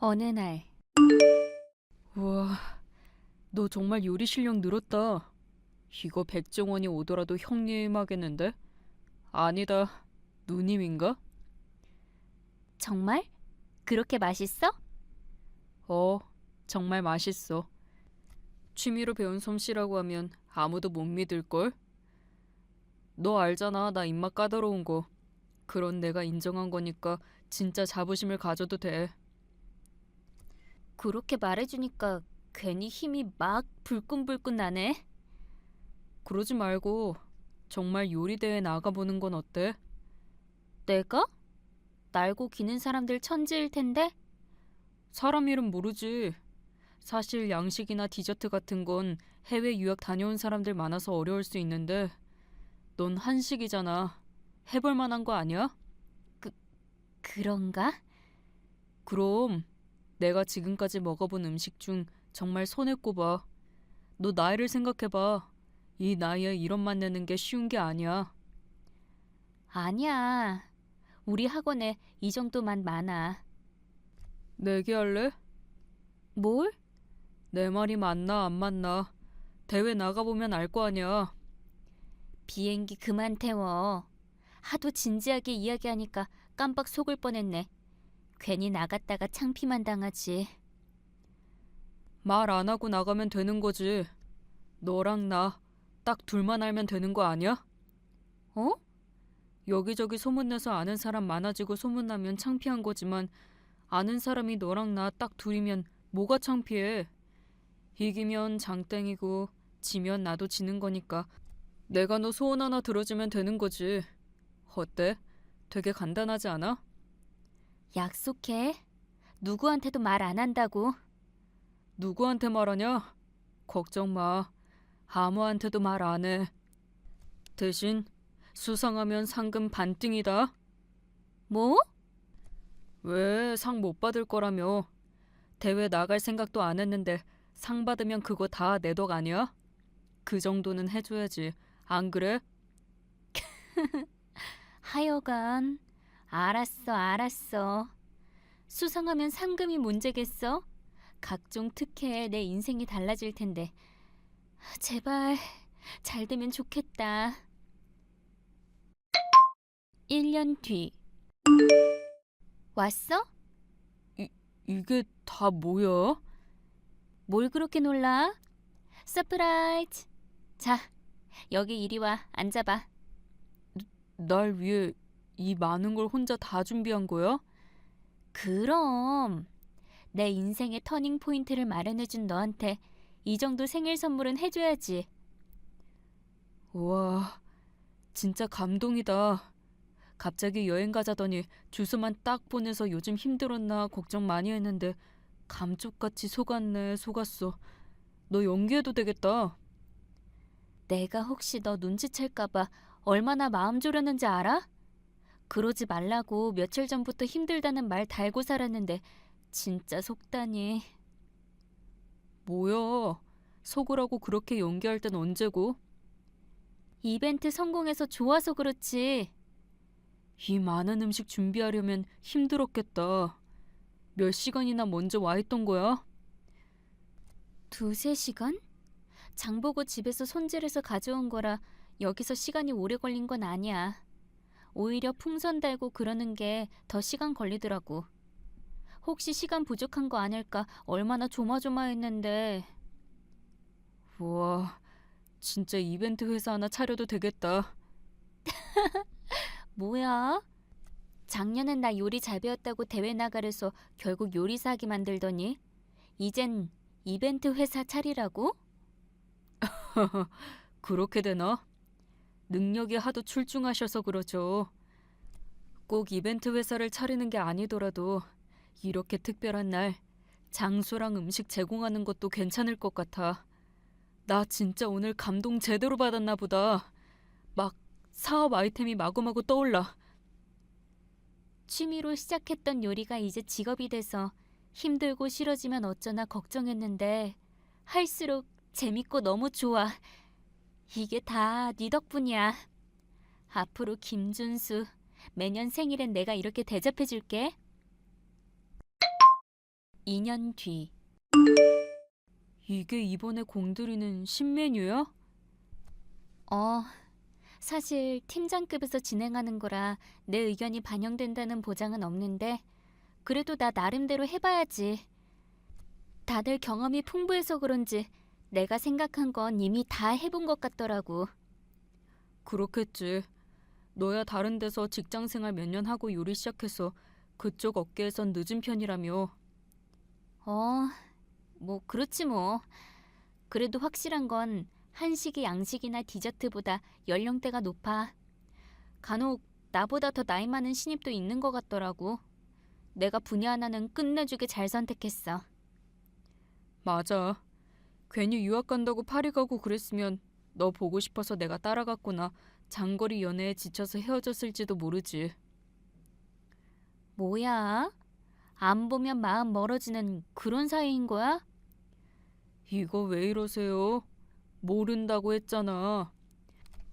어느 날 우와, 너 정말 요리 실력 늘었다. 이거 백종원이 오더라도 형님 하겠는데? 아니다, 누님인가? 정말 그렇게 맛있어? 어, 정말 맛있어. 취미로 배운 솜씨라고 하면 아무도 못 믿을걸? 너 알잖아, 나 입맛 까다로운 거. 그런 내가 인정한 거니까 진짜 자부심을 가져도 돼. 그렇게 말해주니까 괜히 힘이 막 불끈불끈 나네. 그러지 말고 정말 요리 대회 나가보는 건 어때? 내가? 날고 기는 사람들 천지일 텐데? 사람 이름 모르지. 사실 양식이나 디저트 같은 건 해외 유학 다녀온 사람들 많아서 어려울 수 있는데 넌 한식이잖아. 해볼 만한 거 아니야? 그런가? 그럼 내가 지금까지 먹어본 음식 중 정말 손에 꼽아. 너 나이를 생각해봐. 이 나이에 이런 맛 내는 게 쉬운 게 아니야. 아니야. 우리 학원에 이 정도만 많아. 내기 할래? 뭘? 내 말이 맞나 안 맞나? 대회 나가보면 알 거 아니야. 비행기 그만 태워. 하도 진지하게 이야기하니까 깜빡 속을 뻔했네. 괜히 나갔다가 창피만 당하지. 말 안 하고 나가면 되는 거지. 너랑 나 딱 둘만 알면 되는 거 아니야? 어? 여기저기 소문내서 아는 사람 많아지고 소문나면 창피한 거지만 아는 사람이 너랑 나 딱 둘이면 뭐가 창피해? 이기면 장땡이고 지면 나도 지는 거니까 내가 너 소원 하나 들어주면 되는 거지. 어때? 되게 간단하지 않아? 약속해. 누구한테도 말 안 한다고. 누구한테 말하냐? 걱정 마. 아무한테도 말 안 해. 대신 수상하면 상금 반띵이다. 뭐? 왜 상 못 받을 거라며? 대회 나갈 생각도 안 했는데 상 받으면 그거 다 내 덕 아니야? 그 정도는 해줘야지. 안 그래? 하여간 알았어, 알았어. 수상하면 상금이 문제겠어? 각종 특혜에 내 인생이 달라질 텐데. 제발 잘 되면 좋겠다. 1년 뒤. 왔어? 이게 다 뭐야? 뭘 그렇게 놀라? 서프라이즈. 자, 여기 이리 와. 앉아봐. 날 위해 이 많은 걸 혼자 다 준비한 거야? 그럼 내 인생의 터닝 포인트를 마련해준 너한테 이 정도 생일 선물은 해줘야지. 와, 진짜 감동이다. 갑자기 여행 가자더니 주소만 딱 보내서 요즘 힘들었나 걱정 많이 했는데 감쪽같이 속았네, 속았어. 너 연기해도 되겠다. 내가 혹시 너 눈치챌까봐 얼마나 마음 졸였는지 알아? 그러지 말라고 며칠 전부터 힘들다는 말 달고 살았는데 진짜 속다니. 뭐야? 속으라고 그렇게 연기할 땐 언제고? 이벤트 성공해서 좋아서 그렇지. 이 많은 음식 준비하려면 힘들었겠다. 몇 시간이나 먼저 와 있던 거야? 두세 시간? 장 보고 집에서 손질해서 가져온 거라 여기서 시간이 오래 걸린 건 아니야. 오히려 풍선 달고 그러는 게 더 시간 걸리더라고. 혹시 시간 부족한 거 아닐까 얼마나 조마조마했는데. 우와, 진짜 이벤트 회사 하나 차려도 되겠다. 뭐야? 작년엔 나 요리 잘 배웠다고 대회 나가래서 결국 요리사 하게 만들더니 이젠 이벤트 회사 차리라고? 그렇게 되나? 능력이 하도 출중하셔서 그러죠. 꼭 이벤트 회사를 차리는 게 아니더라도 이렇게 특별한 날 장소랑 음식 제공하는 것도 괜찮을 것 같아. 나 진짜 오늘 감동 제대로 받았나 보다. 막 사업 아이템이 마구마구 떠올라. 취미로 시작했던 요리가 이제 직업이 돼서 힘들고 싫어지면 어쩌나 걱정했는데 할수록 재밌고 너무 좋아. 이게 다 네 덕분이야. 앞으로 김준수 매년 생일엔 내가 이렇게 대접해 줄게. 2년 뒤. 이게 이번에 공들이는 신메뉴야? 어, 사실 팀장급에서 진행하는 거라 내 의견이 반영된다는 보장은 없는데, 그래도 나 나름대로 해봐야지. 다들 경험이 풍부해서 그런지 내가 생각한 건 이미 다 해본 것 같더라고. 그렇겠지. 너야 다른 데서 직장 생활 몇 년 하고 요리 시작해서 그쪽 업계에선 늦은 편이라며. 어, 뭐, 그렇지 뭐. 그래도 확실한 건 한식이 양식이나 디저트보다 연령대가 높아. 간혹 나보다 더 나이 많은 신입도 있는 것 같더라고. 내가 분야 하나는 끝내주게 잘 선택했어. 맞아. 괜히 유학 간다고 파리 가고 그랬으면 너 보고 싶어서 내가 따라갔구나. 장거리 연애에 지쳐서 헤어졌을지도 모르지. 뭐야? 안 보면 마음 멀어지는 그런 사이인 거야? 이거 왜 이러세요? 모른다고 했잖아.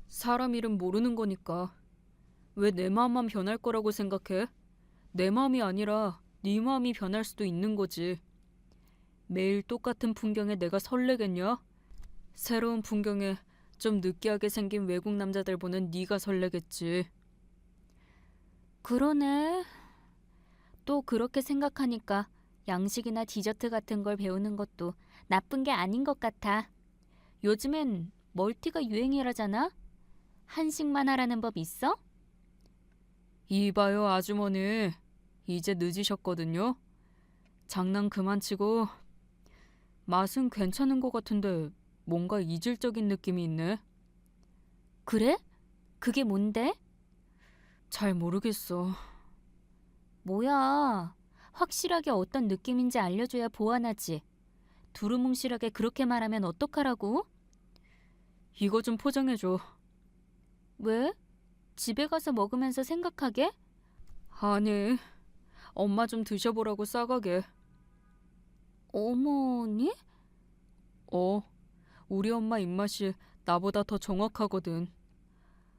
사람 이름 모르는 거니까. 왜 내 마음만 변할 거라고 생각해? 내 마음이 아니라 네 마음이 변할 수도 있는 거지. 매일 똑같은 풍경에 내가 설레겠냐? 새로운 풍경에 좀 느끼하게 생긴 외국 남자들 보는 네가 설레겠지. 그러네. 또 그렇게 생각하니까 양식이나 디저트 같은 걸 배우는 것도 나쁜 게 아닌 것 같아. 요즘엔 멀티가 유행이라잖아? 한식만 하라는 법 있어? 이봐요, 아주머니. 이제 늦으셨거든요. 장난 그만 치고 맛은 괜찮은 것 같은데 뭔가 이질적인 느낌이 있네. 그래? 그게 뭔데? 잘 모르겠어. 뭐야. 확실하게 어떤 느낌인지 알려줘야 보완하지. 두루뭉실하게 그렇게 말하면 어떡하라고? 이거 좀 포장해줘. 왜? 집에 가서 먹으면서 생각하게? 아니, 엄마 좀 드셔보라고 싸가게. 어머니? 어, 우리 엄마 입맛이 나보다 더 정확하거든.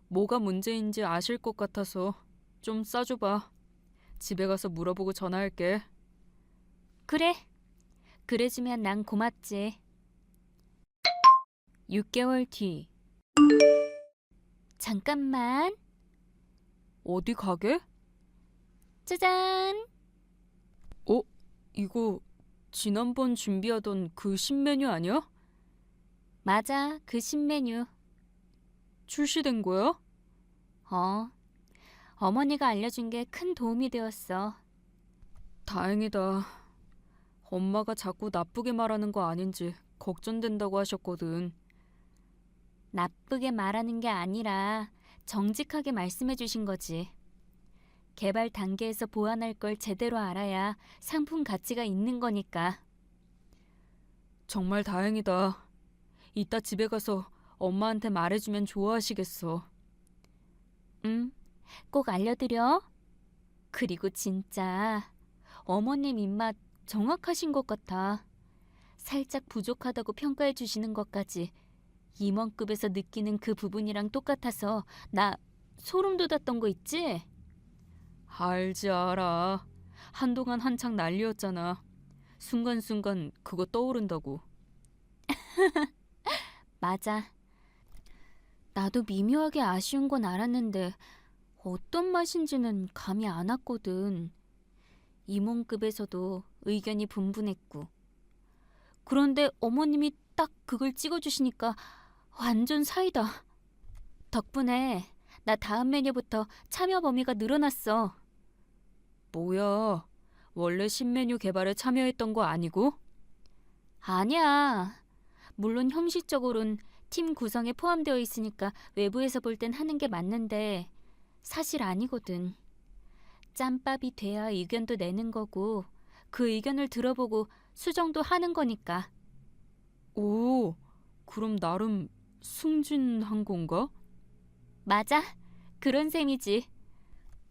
뭐가 문제인지 아실 것 같아서 좀 싸줘봐. 집에 가서 물어보고 전화할게. 그래. 그래주면 난 고맙지. 6개월 뒤. 잠깐만. 어디 가게? 짜잔. 이거 지난번 준비하던 그 신메뉴 아니야? 맞아. 그 신메뉴. 출시된 거야? 어. 어머니가 알려준 게 큰 도움이 되었어. 다행이다. 엄마가 자꾸 나쁘게 말하는 거 아닌지 걱정된다고 하셨거든. 나쁘게 말하는 게 아니라 정직하게 말씀해 주신 거지. 개발 단계에서 보완할 걸 제대로 알아야 상품 가치가 있는 거니까. 정말 다행이다. 이따 집에 가서 엄마한테 말해주면 좋아하시겠어. 응, 꼭 알려드려. 그리고 진짜 어머님 입맛 정확하신 것 같아. 살짝 부족하다고 평가해 주시는 것까지 임원급에서 느끼는 그 부분이랑 똑같아서 나 소름 돋았던 거 있지? 알지 알아. 한동안 한창 난리였잖아. 순간순간 그거 떠오른다고. 맞아. 나도 미묘하게 아쉬운 건 알았는데 어떤 맛인지는 감이 안 왔거든. 임원급에서도 의견이 분분했고. 그런데 어머님이 딱 그걸 찍어주시니까 완전 사이다. 덕분에 나 다음 메뉴부터 참여 범위가 늘어났어. 뭐야? 원래 신메뉴 개발에 참여했던 거 아니고? 아니야. 물론 형식적으론 팀 구성에 포함되어 있으니까 외부에서 볼 땐 하는 게 맞는데 사실 아니거든. 짬밥이 돼야 의견도 내는 거고 그 의견을 들어보고 수정도 하는 거니까. 오, 그럼 나름 승진한 건가? 맞아. 그런 셈이지.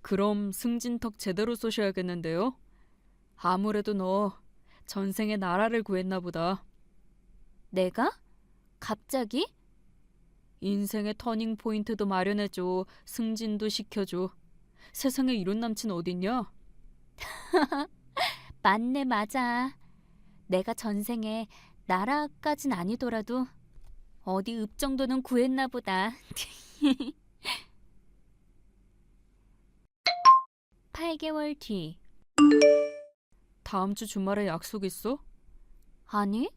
그럼 승진턱 제대로 쏘셔야겠는데요? 아무래도 너 전생에 나라를 구했나 보다. 내가? 갑자기? 인생의 터닝 포인트도 마련해줘. 승진도 시켜줘. 세상에 이런 남친 어딨냐? 맞네, 맞아. 내가 전생에 나라까진 아니더라도 어디 읍 정도는 구했나 보다. 8개월 뒤. 다음 주 주말에 약속 있어? 아니?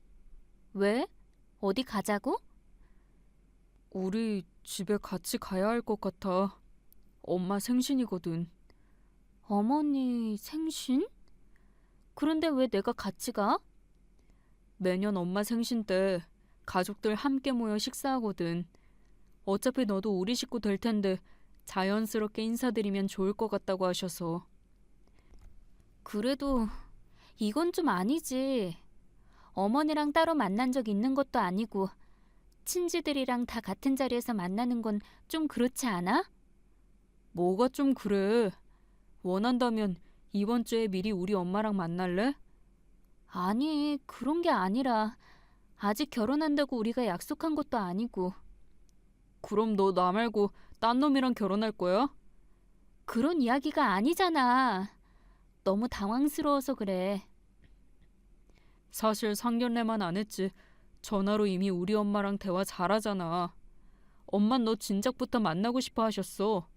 왜? 어디 가자고? 우리 집에 같이 가야 할 것 같아. 엄마 생신이거든. 어머니 생신? 그런데 왜 내가 같이 가? 매년 엄마 생신 때 가족들 함께 모여 식사하거든. 어차피 너도 우리 식구 될 텐데 자연스럽게 인사드리면 좋을 것 같다고 하셔서. 그래도 이건 좀 아니지. 어머니랑 따로 만난 적 있는 것도 아니고 친지들이랑 다 같은 자리에서 만나는 건 좀 그렇지 않아? 뭐가 좀 그래. 원한다면 이번 주에 미리 우리 엄마랑 만날래? 아니, 그런 게 아니라 아직 결혼한다고 우리가 약속한 것도 아니고 그럼 너 나 말고 딴 놈이랑 결혼할 거야? 그런 이야기가 아니잖아. 너무 당황스러워서 그래. 사실 상견례만 안 했지. 전화로 이미 우리 엄마랑 대화 잘하잖아. 엄만 너 진작부터 만나고 싶어 하셨어.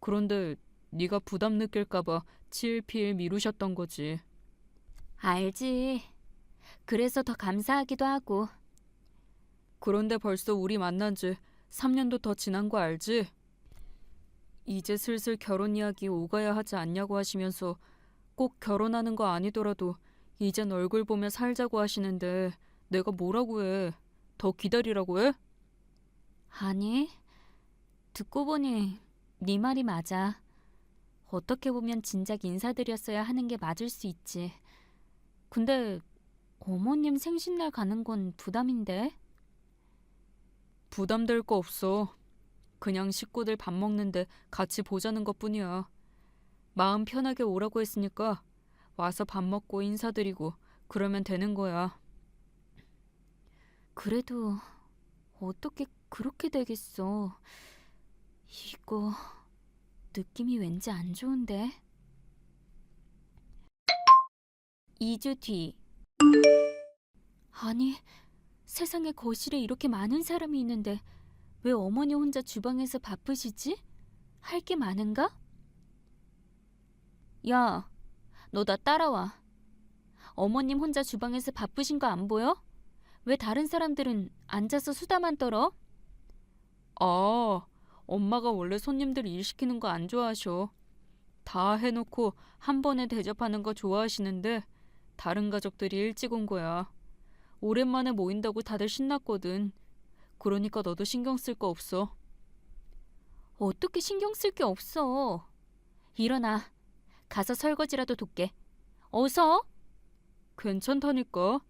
그런데 네가 부담 느낄까봐 치일피일 미루셨던 거지. 알지. 그래서 더 감사하기도 하고. 그런데 벌써 우리 만난 지 3년도 더 지난 거 알지? 이제 슬슬 결혼 이야기 오가야 하지 않냐고 하시면서 꼭 결혼하는 거 아니더라도 이젠 얼굴 보며 살자고 하시는데 내가 뭐라고 해? 더 기다리라고 해? 아니, 듣고 보니 네 말이 맞아. 어떻게 보면 진작 인사드렸어야 하는 게 맞을 수 있지. 근데 어머님 생신날 가는 건 부담인데? 부담될 거 없어. 그냥 식구들 밥 먹는데 같이 보자는 것 뿐이야. 마음 편하게 오라고 했으니까 와서 밥 먹고 인사드리고 그러면 되는 거야. 그래도 어떻게 그렇게 되겠어. 이거 느낌이 왠지 안 좋은데. 2주 뒤. 아니, 세상에 거실에 이렇게 많은 사람이 있는데 왜 어머니 혼자 주방에서 바쁘시지? 할 게 많은가? 야, 너 나 따라와. 어머님 혼자 주방에서 바쁘신 거 안 보여? 왜 다른 사람들은 앉아서 수다만 떨어? 아, 엄마가 원래 손님들 일 시키는 거 안 좋아하셔. 다 해놓고 한 번에 대접하는 거 좋아하시는데 다른 가족들이 일찍 온 거야. 오랜만에 모인다고 다들 신났거든. 그러니까 너도 신경 쓸 거 없어. 어떻게 신경 쓸 게 없어. 일어나. 가서 설거지라도 돕게. 어서. 괜찮다니까.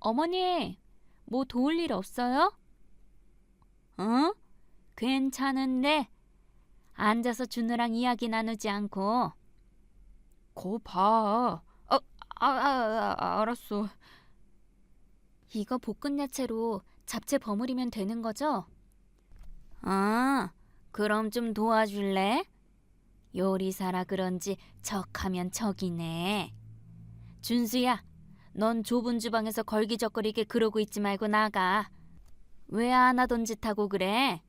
어머니, 뭐 도울 일 없어요? 어? 괜찮은데. 앉아서 주느랑 이야기 나누지 않고. 거 봐. 아, 아, 아, 아, 알았어. 이거 볶은 야채로 잡채 버무리면 되는 거죠? 아, 그럼 좀 도와줄래? 요리사라 그런지 척하면 척이네. 준수야, 넌 좁은 주방에서 걸기적거리게 그러고 있지 말고 나가. 왜 안 하던 짓 하고 그래?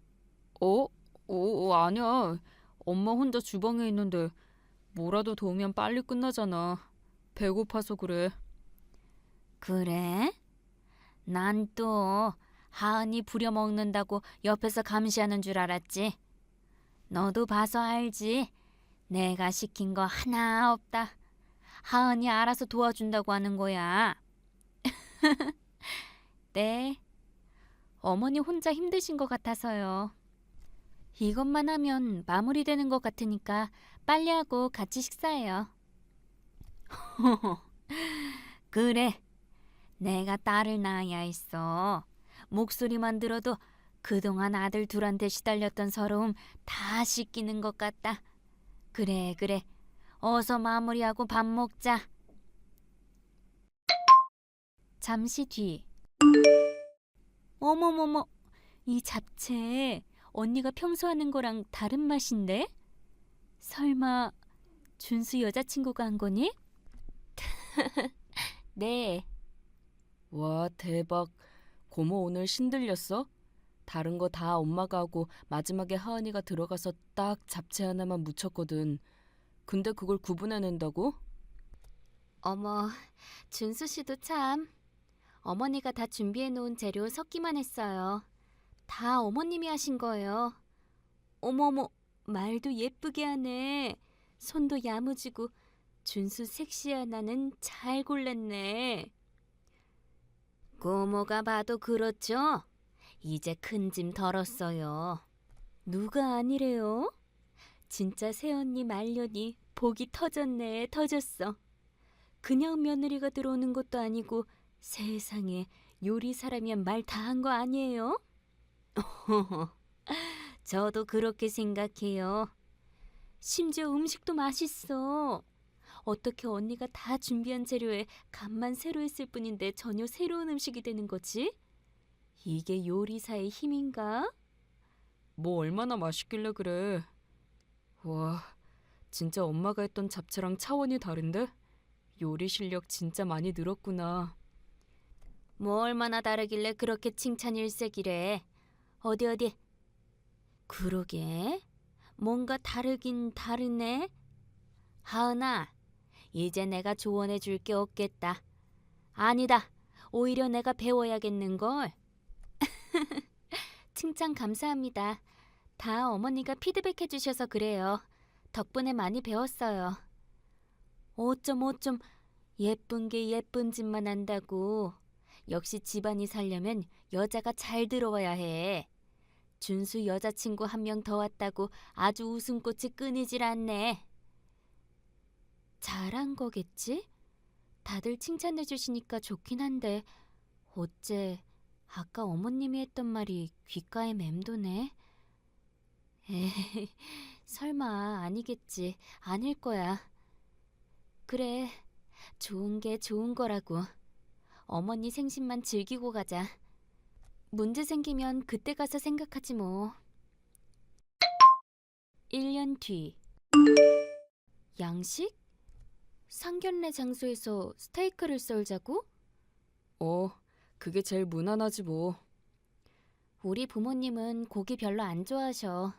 어? 어, 아니야. 엄마 혼자 주방에 있는데 뭐라도 도우면 빨리 끝나잖아. 배고파서 그래. 그래? 난 또 하은이 부려먹는다고 옆에서 감시하는 줄 알았지. 너도 봐서 알지. 내가 시킨 거 하나 없다. 하은이 알아서 도와준다고 하는 거야. 네. 어머니 혼자 힘드신 것 같아서요. 이것만 하면 마무리되는 것 같으니까 빨리 하고 같이 식사해요. 그래. 내가 딸을 낳아야 했어. 목소리만 들어도 그동안 아들 둘한테 시달렸던 서러움 다 씻기는 것 같다. 그래, 그래. 어서 마무리하고 밥 먹자. 잠시 뒤. 어머머머, 이 잡채 언니가 평소 하는 거랑 다른 맛인데? 설마 준수 여자친구가 한 거니? 네. 와, 대박. 고모 오늘 신들렸어? 다른 거 다 엄마가 하고 마지막에 하은이가 들어가서 딱 잡채 하나만 묻혔거든. 근데 그걸 구분해낸다고? 어머, 준수 씨도 참. 어머니가 다 준비해 놓은 재료 섞기만 했어요. 다 어머님이 하신 거예요. 어머머, 말도 예쁘게 하네. 손도 야무지고 준수 섹시하나는 잘 골랐네. 고모가 봐도 그렇죠? 이제 큰 짐 덜었어요. 누가 아니래요? 진짜 새언니 말년이 복이 터졌네, 터졌어. 그냥 며느리가 들어오는 것도 아니고 세상에 요리 사람이면 말다 한 거 아니에요? 저도 그렇게 생각해요. 심지어 음식도 맛있어. 어떻게 언니가 다 준비한 재료에 간만 새로 했을 뿐인데 전혀 새로운 음식이 되는 거지? 이게 요리사의 힘인가? 뭐 얼마나 맛있길래 그래. 와, 진짜 엄마가 했던 잡채랑 차원이 다른데? 요리 실력 진짜 많이 늘었구나. 뭐 얼마나 다르길래 그렇게 칭찬 일색이래. 어디 어디. 그러게. 뭔가 다르긴 다르네. 하은아, 이제 내가 조언해 줄 게 없겠다. 아니다. 오히려 내가 배워야겠는걸. 칭찬 감사합니다. 다 어머니가 피드백해 주셔서 그래요. 덕분에 많이 배웠어요. 어쩜 어쩜 예쁜 게 예쁜 짓만 한다고. 역시 집안이 살려면 여자가 잘 들어와야 해. 준수 여자친구 한 명 더 왔다고 아주 웃음꽃이 끊이질 않네. 잘한 거겠지? 다들 칭찬해 주시니까 좋긴 한데 어째 아까 어머님이 했던 말이 귓가에 맴도네. 에이, 설마 아니겠지. 아닐 거야. 그래, 좋은 게 좋은 거라고. 어머니 생신만 즐기고 가자. 문제 생기면 그때 가서 생각하지 뭐. 1년 뒤. 양식? 상견례 장소에서 스테이크를 썰자고? 어, 그게 제일 무난하지 뭐. 우리 부모님은 고기 별로 안 좋아하셔.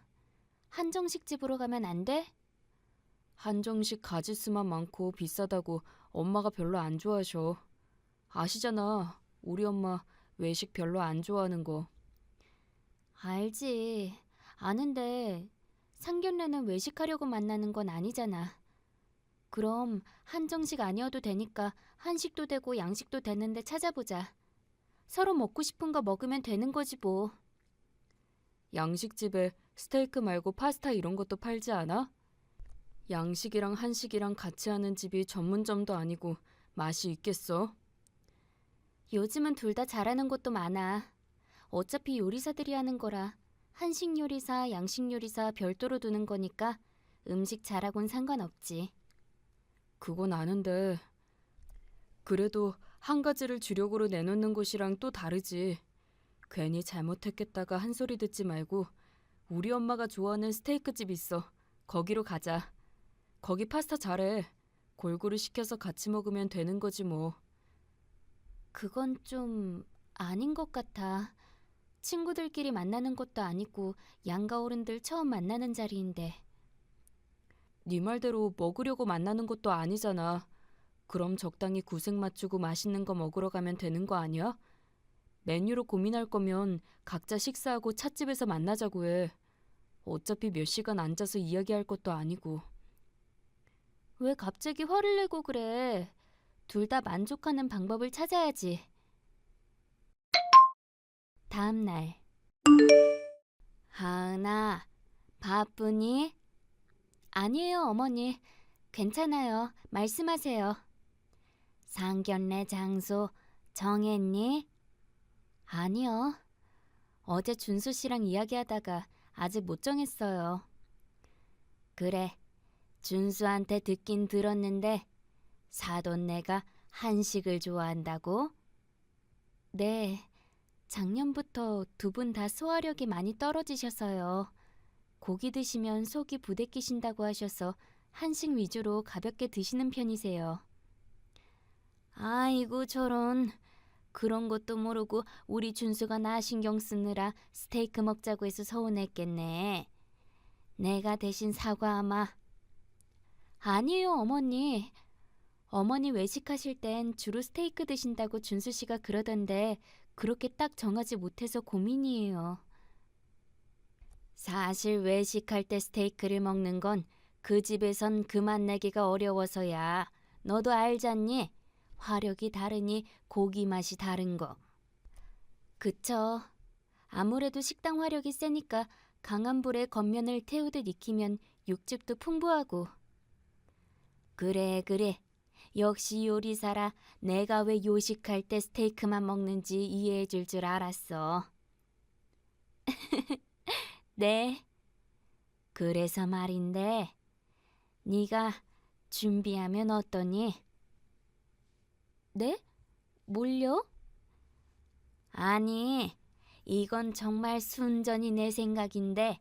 한정식 집으로 가면 안 돼? 한정식 가지수만 많고 비싸다고 엄마가 별로 안 좋아하셔. 아시잖아. 우리 엄마 외식 별로 안 좋아하는 거. 알지. 아는데 상견례는 외식하려고 만나는 건 아니잖아. 그럼 한정식 아니어도 되니까 한식도 되고 양식도 되는데 찾아보자. 서로 먹고 싶은 거 먹으면 되는 거지 뭐. 양식집에 스테이크 말고 파스타 이런 것도 팔지 않아? 양식이랑 한식이랑 같이 하는 집이 전문점도 아니고 맛이 있겠어? 요즘은 둘 다 잘하는 곳도 많아. 어차피 요리사들이 하는 거라 한식 요리사, 양식 요리사 별도로 두는 거니까 음식 잘하곤 상관없지. 그건 아는데 그래도 한 가지를 주력으로 내놓는 곳이랑 또 다르지. 괜히 잘못했겠다가 한 소리 듣지 말고 우리 엄마가 좋아하는 스테이크 집 있어. 거기로 가자. 거기 파스타 잘해. 골고루 시켜서 같이 먹으면 되는 거지 뭐. 그건 좀 아닌 것 같아. 친구들끼리 만나는 것도 아니고 양가 어른들 처음 만나는 자리인데. 네 말대로 먹으려고 만나는 것도 아니잖아. 그럼 적당히 구색 맞추고 맛있는 거 먹으러 가면 되는 거 아니야? 메뉴로 고민할 거면 각자 식사하고 찻집에서 만나자고 해. 어차피 몇 시간 앉아서 이야기할 것도 아니고. 왜 갑자기 화를 내고 그래? 둘 다 만족하는 방법을 찾아야지. 다음 날. 하은아, 바쁘니? 아니에요, 어머니. 괜찮아요. 말씀하세요. 상견례 장소 정했니? 아니요. 어제 준수 씨랑 이야기하다가 아직 못 정했어요. 그래. 준수한테 듣긴 들었는데 사돈네가 한식을 좋아한다고? 네. 작년부터 두 분 다 소화력이 많이 떨어지셔서요. 고기 드시면 속이 부대끼신다고 하셔서 한식 위주로 가볍게 드시는 편이세요. 아이고 저런. 그런 것도 모르고 우리 준수가 나 신경 쓰느라 스테이크 먹자고 해서 서운했겠네. 내가 대신 사과하마. 아니에요, 어머니. 어머니 외식하실 땐 주로 스테이크 드신다고 준수 씨가 그러던데 그렇게 딱 정하지 못해서 고민이에요. 사실 외식할 때 스테이크를 먹는 건 그 집에선 그만 내기가 어려워서야. 너도 알잖니? 화력이 다르니 고기 맛이 다른 거. 그쵸. 아무래도 식당 화력이 세니까 강한 불에 겉면을 태우듯 익히면 육즙도 풍부하고. 그래, 그래. 역시 요리사라 내가 왜 요식할 때 스테이크만 먹는지 이해해 줄 줄 알았어. 네. 그래서 말인데, 네가 준비하면 어떠니? 네? 뭘요? 아니, 이건 정말 순전히 내 생각인데,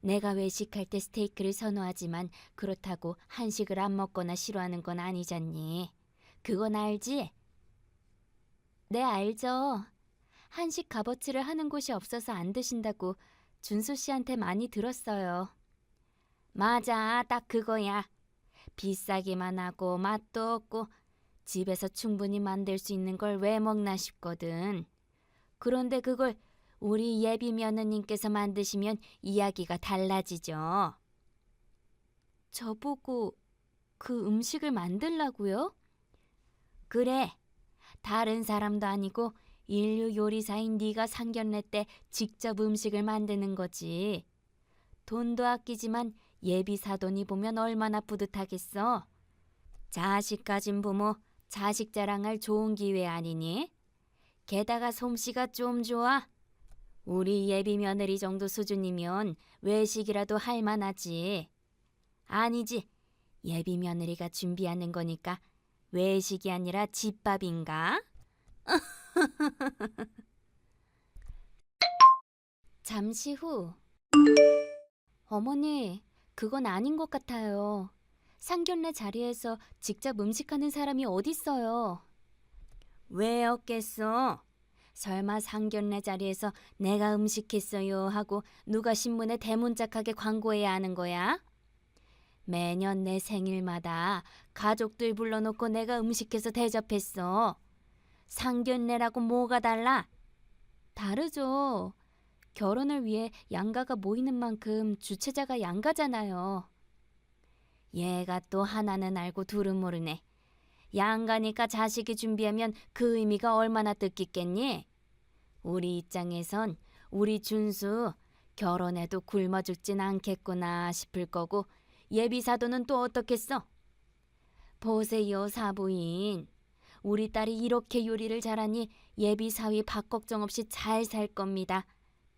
내가 외식할 때 스테이크를 선호하지만 그렇다고 한식을 안 먹거나 싫어하는 건 아니잖니. 그건 알지? 네, 알죠. 한식 값어치를 하는 곳이 없어서 안 드신다고 준수 씨한테 많이 들었어요. 맞아, 딱 그거야. 비싸기만 하고 맛도 없고 집에서 충분히 만들 수 있는 걸 왜 먹나 싶거든. 그런데 그걸 우리 예비 며느님께서 만드시면 이야기가 달라지죠. 저보고 그 음식을 만들라고요? 그래. 다른 사람도 아니고 인류 요리사인 네가 상견례 때 직접 음식을 만드는 거지. 돈도 아끼지만 예비 사돈이 보면 얼마나 뿌듯하겠어. 자식 가진 부모 자식 자랑할 좋은 기회 아니니? 게다가 솜씨가 좀 좋아. 우리 예비 며느리 정도 수준이면 외식이라도 할 만하지. 아니지. 예비 며느리가 준비하는 거니까 외식이 아니라 집밥인가? 잠시 후 어머니, 그건 아닌 것 같아요. 상견례 자리에서 직접 음식하는 사람이 어딨어요. 왜 없겠어? 설마 상견례 자리에서 내가 음식했어요 하고 누가 신문에 대문짝하게 광고해야 하는 거야? 매년 내 생일마다 가족들 불러놓고 내가 음식해서 대접했어. 상견례라고 뭐가 달라? 다르죠. 결혼을 위해 양가가 모이는 만큼 주최자가 양가잖아요. 얘가 또 하나는 알고 둘은 모르네. 양가니까 자식이 준비하면 그 의미가 얼마나 뜻깊겠니? 우리 입장에선 우리 준수 결혼해도 굶어 죽진 않겠구나 싶을 거고 예비 사도는 또 어떻겠어? 보세요 사부인. 우리 딸이 이렇게 요리를 잘하니 예비 사위 밥 걱정 없이 잘 살 겁니다.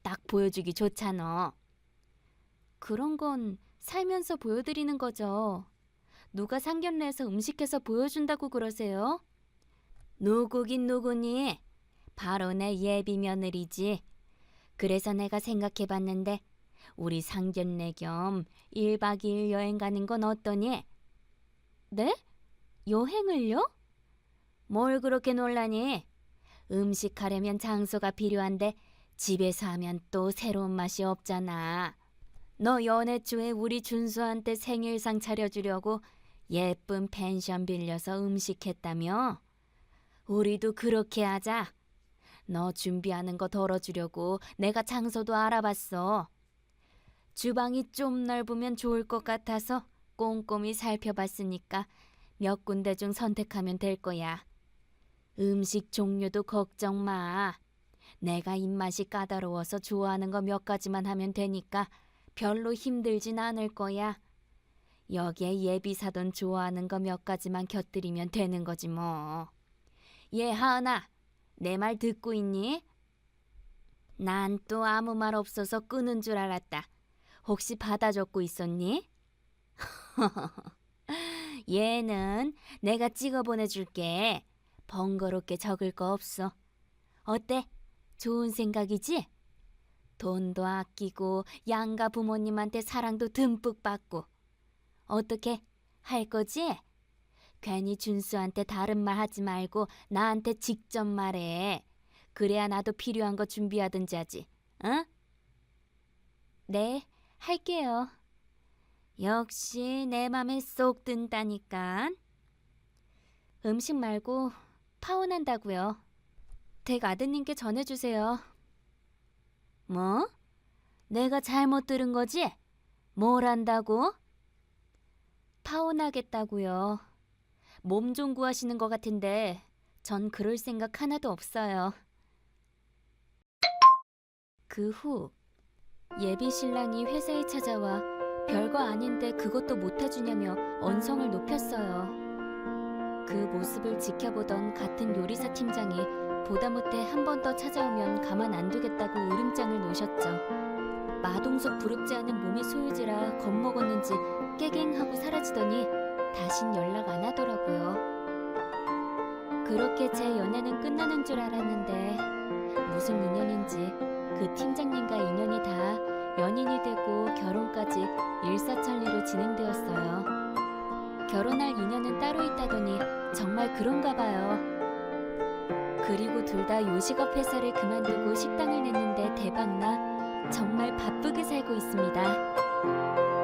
딱 보여주기 좋잖아. 그런 건 살면서 보여드리는 거죠. 누가 상견례에서 음식해서 보여준다고 그러세요? 누구긴 누구니? 바로 내 예비 며느리지. 그래서 내가 생각해봤는데 우리 상견례 겸 1박 2일 여행 가는 건 어떠니? 네? 여행을요? 뭘 그렇게 놀라니? 음식하려면 장소가 필요한데 집에서 하면 또 새로운 맛이 없잖아. 너 연애 초에 우리 준수한테 생일상 차려주려고 예쁜 펜션 빌려서 음식했다며? 우리도 그렇게 하자. 너 준비하는 거 덜어주려고 내가 장소도 알아봤어. 주방이 좀 넓으면 좋을 것 같아서 꼼꼼히 살펴봤으니까 몇 군데 중 선택하면 될 거야. 음식 종류도 걱정 마. 내가 입맛이 까다로워서 좋아하는 거 몇 가지만 하면 되니까 별로 힘들진 않을 거야. 여기에 예비 사돈 좋아하는 거 몇 가지만 곁들이면 되는 거지 뭐. 얘 하은아, 내 말 듣고 있니? 난 또 아무 말 없어서 끄는 줄 알았다. 혹시 받아 적고 있었니? 얘는 내가 찍어 보내줄게. 번거롭게 적을 거 없어. 어때? 좋은 생각이지? 돈도 아끼고 양가 부모님한테 사랑도 듬뿍 받고 어떻게 할 거지? 괜히 준수한테 다른 말 하지 말고 나한테 직접 말해. 그래야 나도 필요한 거 준비하든지 하지. 응? 네, 할게요. 역시 내 맘에 쏙 든다니까. 음식 말고 파혼한다고요. 댁 아드님께 전해주세요. 뭐? 내가 잘못 들은 거지? 뭘 한다고? 파혼하겠다고요. 몸 좀 구하시는 것 같은데 전 그럴 생각 하나도 없어요. 그 후 예비 신랑이 회사에 찾아와 별거 아닌데 그것도 못 해주냐며 언성을 높였어요. 그 모습을 지켜보던 같은 요리사 팀장이 보다 못해 한 번 더 찾아오면 가만 안 두겠다고 울음장을 놓으셨죠. 마동석 부럽지 않은 몸의 소유지라 겁먹었는지 깨갱하고 사라지더니 다신 연락 안 하더라고요. 그렇게 제 연애는 끝나는 줄 알았는데 무슨 인연인지 그 팀장님과 인연이 다 연인이 되고 결혼까지 일사천리로 진행되었어요. 결혼할 인연은 따로 있다더니 정말 그런가 봐요. 그리고 둘 다 요식업 회사를 그만두고 식당을 냈는데 대박나 정말 바쁘게 살고 있습니다.